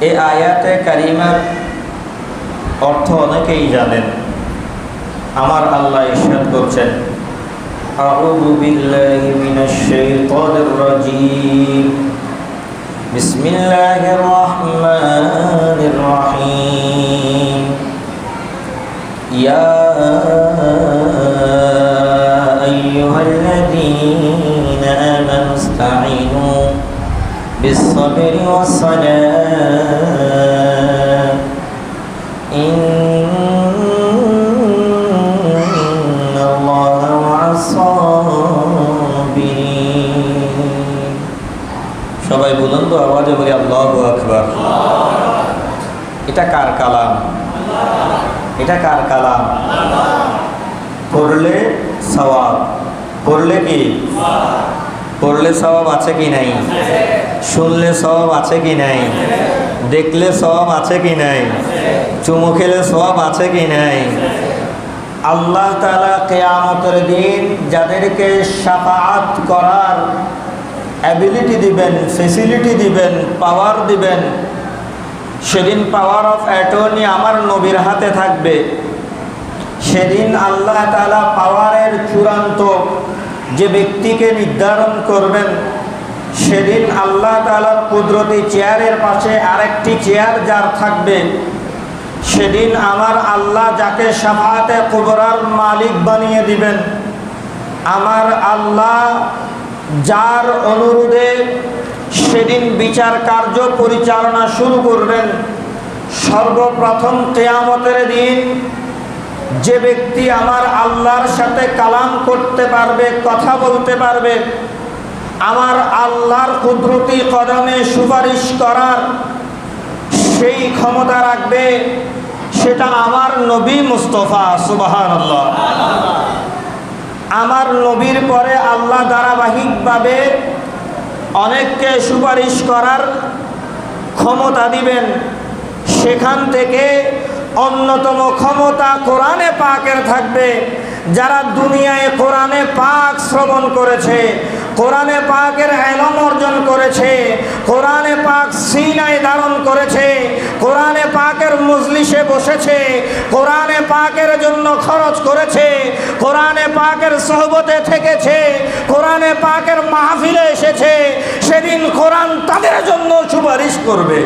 এই আয়াতে কারিমার অর্থ অনেকেই জানেন আমার আল্লাহ ইরশাদ করছেন أعوذ بالله من الشيطان الرجيم بسم الله الرحمن الرحيم يا أيها الذين آمنوا استعينوا بالصبر والصلاة সবাই বুলন্দ আওয়াজে বলি আল্লাহ আকবার। এটা কার কালাম? এটা কার কালাম? পড়লে সওয়াব। পড়লে কি? পড়লে সওয়াব আছে কি নাই? শুনলে সওয়াব আছে কি নাই? দেখলে সওয়াব আছে কি নাই? চুমু খেলে সওয়াব আছে কি নাই? আল্লাহ তালা কেয়ামতের দিন যাদেরকে সাফাত করার অ্যাবিলিটি দিবেন ফেসিলিটি দিবেন পাওয়ার দিবেন। সেদিন পাওয়ার অফ অ্যাটর্নি আমার নবীর হাতে থাকবে। সেদিন আল্লাহ তালা পাওয়ারের চূড়ান্ত যে ব্যক্তিকে নির্ধারণ করবেন, সেদিন আল্লাহ তালার কুদরতি চেয়ারের পাশে আরেকটি চেয়ার যার থাকবে। সেদিন আমার আল্লাহ যাকে সাফাতে কুবরার মালিক বানিয়ে দিবেন, আমার আল্লাহ যার অনুরোধে সেদিন বিচার কার্য পরিচালনা শুরু করবেন। সর্বপ্রথম কেয়ামতের দিন যে ব্যক্তি আমার আল্লাহর সাথে কালাম করতে পারবে, কথা বলতে পারবে, আমার আল্লাহর কুদরতি কদমে সুপারিশ করার সেই ক্ষমতা রাখবে, সেটা আমার নবী মুস্তফা সুবাহান আল্লাহ আমার নবীর পরে আল্লাহ ধারাবাহিকভাবে অনেককে সুপারিশ করার ক্ষমতা দিবেন। সেখান থেকে অন্যতম ক্ষমতা কোরআনে পাকের থাকবে। যারা দুনিয়ায় কোরআনে পাক শ্রবণ করেছে, কোরআনে পাকের এলম অর্জন করেছে, কোরআনে পাক সিনায় ধারণ মজলিসে বসেছে, কোরআনে পাকের জন্য খরচ করেছে, কোরআনে পাকের সহবতে থেকেছে, কোরআনে পাকের মাহফিলে এসেছে, সেদিন কোরআন তাদের জন্য সুপারিশ করবে।